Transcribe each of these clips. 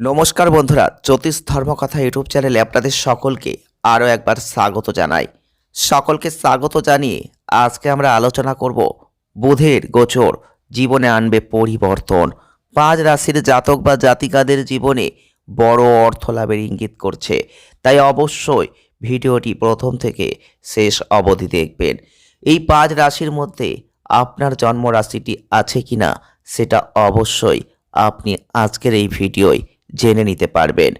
নমস্কার বন্ধুরা, জ্যোতিষ ধর্মকথা ইউটিউব চ্যানেলে আপনাদের সকলকে আরও একবার স্বাগত জানাই। সকলকে স্বাগত জানিয়ে আজকে আমরা আলোচনা করব বুধের গোচর, জীবনে আনবে পরিবর্তন। পাঁচ রাশির জাতক বা জাতিকাদের জীবনে বড় অর্থ লাভের ইঙ্গিত করছে। তাই অবশ্যই ভিডিওটি প্রথম থেকে শেষ অবধি দেখবেন। এই পাঁচ রাশির মধ্যে আপনার জন্ম রাশিটি আছে কিনা, সেটা অবশ্যই আপনি আজকের এই ভিডিওয় জেনে নিতে পারবেন।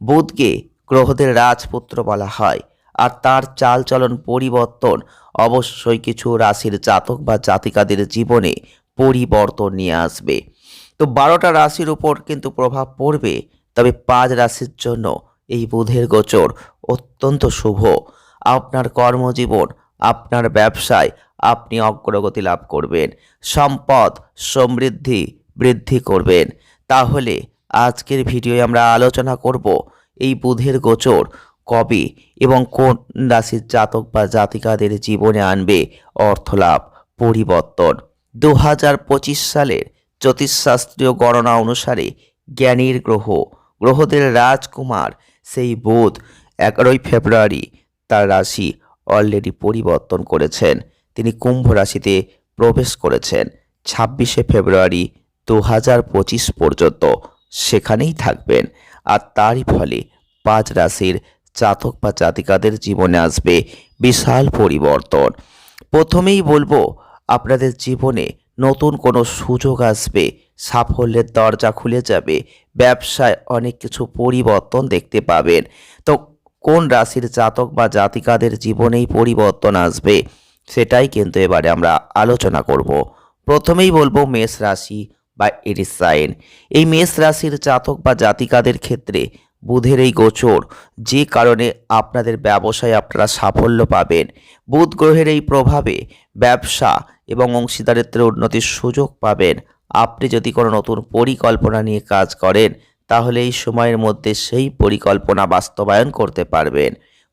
বুধকে গ্রহদের রাজপুত্র বলা হয়, আর তার চালচলন পরিবর্তন অবশ্যই কিছু রাশির জাতক বা জাতিকাদের জীবনে পরিবর্তন নিয়ে আসবে। তো বারোটা রাশির উপর কিন্তু প্রভাব পড়বে, তবে পাঁচ রাশির জন্য এই বুধের গোচর অত্যন্ত শুভ। আপনার কর্মজীবন, আপনার ব্যবসায় আপনি অগ্রগতি লাভ করবেন। সম্পদ সমৃদ্ধি বৃদ্ধি করবেন। তাহলে আজকের ভিডিওয়ে আমরা আলোচনা করব এই বুধের গোচর কবে এবং কোন রাশির জাতক বা জাতিকাদের জীবনে আনবে অর্থলাভ, পরিবর্তন। দু হাজার পঁচিশ সালের জ্যোতিষশাস্ত্রীয় গণনা অনুসারে জ্ঞানীর গ্রহ, গ্রহদের রাজকুমার সেই বুধ এগারোই ফেব্রুয়ারি তার রাশি অলরেডি পরিবর্তন করেছেন। তিনি কুম্ভ রাশিতে প্রবেশ করেছেন, ছাব্বিশে ফেব্রুয়ারি দু হাজার পঁচিশ পর্যন্ত। সেখানেই থাকবেন। আর তারই ফলে পাঁচ রাশির জাতক বা জাতিকাদের জীবনে আসবে বিশাল পরিবর্তন। প্রথমেই বলব, আপনাদের জীবনে নতুন কোনো সুযোগ আসবে, সাফল্যের দরজা খুলে যাবে, ব্যবসায় অনেক কিছু পরিবর্তন দেখতে পাবেন। তো কোন রাশির জাতক বা জাতিকাদের জীবনেই পরিবর্তন আসবে, সেটাই কিন্তু এবারে আমরা আলোচনা করব। প্রথমেই বলব, মেষ রাশি বা এরিস সাইন এই মেষ রাশির জাতক বা জাতিকাদের ক্ষেত্রে বুধের এই গোচর, যে কারণে আপনাদের ব্যবসায় আপনারা সাফল্য পাবেন। বুধ গ্রহের এই প্রভাবে ব্যবসা এবং অংশীদারিত্বের উন্নতির সুযোগ পাবেন। আপনি যদি কোনো নতুন পরিকল্পনা নিয়ে কাজ করেন, তাহলে এই সময়ের মধ্যে সেই পরিকল্পনা বাস্তবায়ন করতে পারবেন।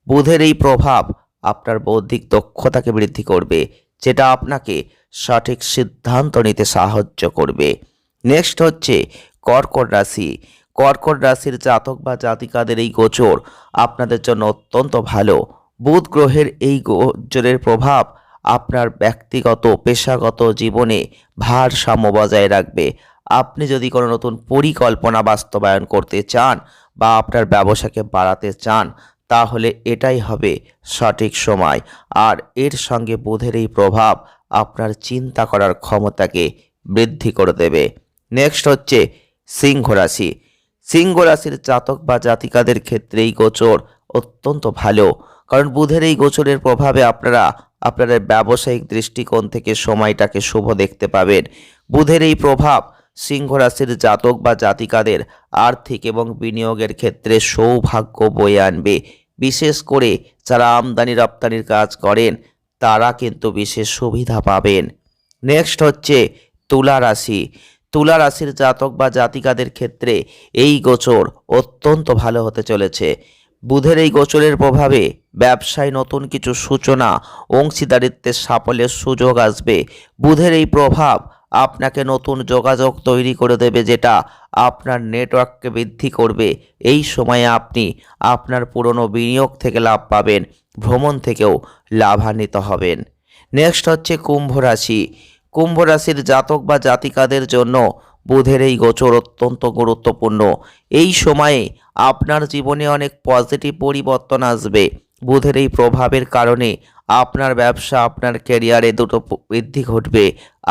বুধের এই প্রভাব আপনার বৌদ্ধিক দক্ষতাকে বৃদ্ধি করবে, যেটা আপনাকে সঠিক সিদ্ধান্ত নিতে সাহায্য করবে। নেক্সট হচ্ছে কর্কট রাশি। কর্কট রাশির জাতক বা জাতিকাদের এই গোচর আপনাদের জন্য অত্যন্ত ভালো। বুধ গ্রহের এই গোচরের প্রভাব আপনার ব্যক্তিগত, পেশাগত জীবনে ভারসাম্য বজায় রাখবে। আপনি যদি কোনো নতুন পরিকল্পনা বাস্তবায়ন করতে চান বা আপনার ব্যবসাকে বাড়াতে চান, তাহলে এটাই হবে সঠিক সময়। আর এর সঙ্গে বুধের এই প্রভাব আপনার চিন্তা করার ক্ষমতাকে বৃদ্ধি করে দেবে। নেক্সট হচ্ছে সিংহ রাশি। সিংহ রাশির জাতক বা জাতিকাদের ক্ষেত্রে এই গোচর অত্যন্ত ভালো। কারণ বুধের এই গোচরের প্রভাবে আপনারা, আপনাদের ব্যবসায়িক দৃষ্টিকোণ থেকে সময়টাকে শুভ দেখতে পাবেন। বুধের এই প্রভাব সিংহ রাশির জাতক বা জাতিকাদের আর্থিক এবং বিনিয়োগের ক্ষেত্রে সৌভাগ্য বয়ে আনবে। বিশেষ করে যারা আমদানি রপ্তানির কাজ করেন, তারা কিন্তু বিশেষ সুবিধা পাবেন। নেক্সট হচ্ছে তুলা রাশি। তুলা রাশির জাতক বা জাতিকাদের ক্ষেত্রে এই গোচর অত্যন্ত ভালো হতে চলেছে। বুধের এই গোচরের প্রভাবে ব্যবসায় নতুন কিছু সূচনা, অংশীদারিত্বের সাফল্যের সুযোগ আসবে। বুধের এই প্রভাব আপনাকে নতুন যোগাযোগ তৈরি করে দেবে, যেটা আপনার নেটওয়ার্ককে বৃদ্ধি করবে। এই সময়ে আপনি আপনার পুরনো বিনিয়োগ থেকে লাভ পাবেন, ভ্রমণ থেকেও লাভান্বিত হবেন। নেক্সট হচ্ছে কুম্ভ রাশি। কুম্ভ রাশির জাতক বা জাতিকাদের জন্য বুধের এই গোচর অত্যন্ত গুরুত্বপূর্ণ। এই সময়ে আপনার জীবনে অনেক পজিটিভ পরিবর্তন আসবে। বুধের এই প্রভাবের কারণে আপনার ব্যবসা, আপনার ক্যারিয়ারে দুটো বৃদ্ধি ঘটবে,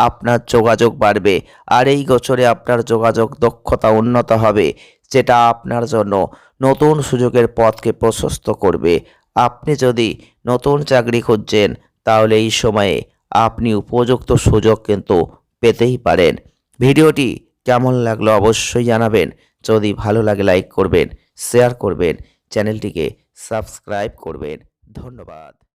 আপনার যোগাযোগ বাড়বে আর এই গোচরে আপনার যোগাযোগ দক্ষতা উন্নত হবে, যেটা আপনার জন্য নতুন সুযোগের পথকে প্রশস্ত করবে। আপনি যদি নতুন চাকরি খুঁজছেন, তাহলে এই সময়ে আপনি উপযুক্ত সুযোগ কিন্তু পেতেই পারেন। ভিডিওটি কেমন লাগল অবশ্যই জানাবেন। যদি ভালো লাগে লাইক করবেন, শেয়ার করবেন, চ্যানেলটিকে সাবস্ক্রাইব করবেন। ধন্যবাদ।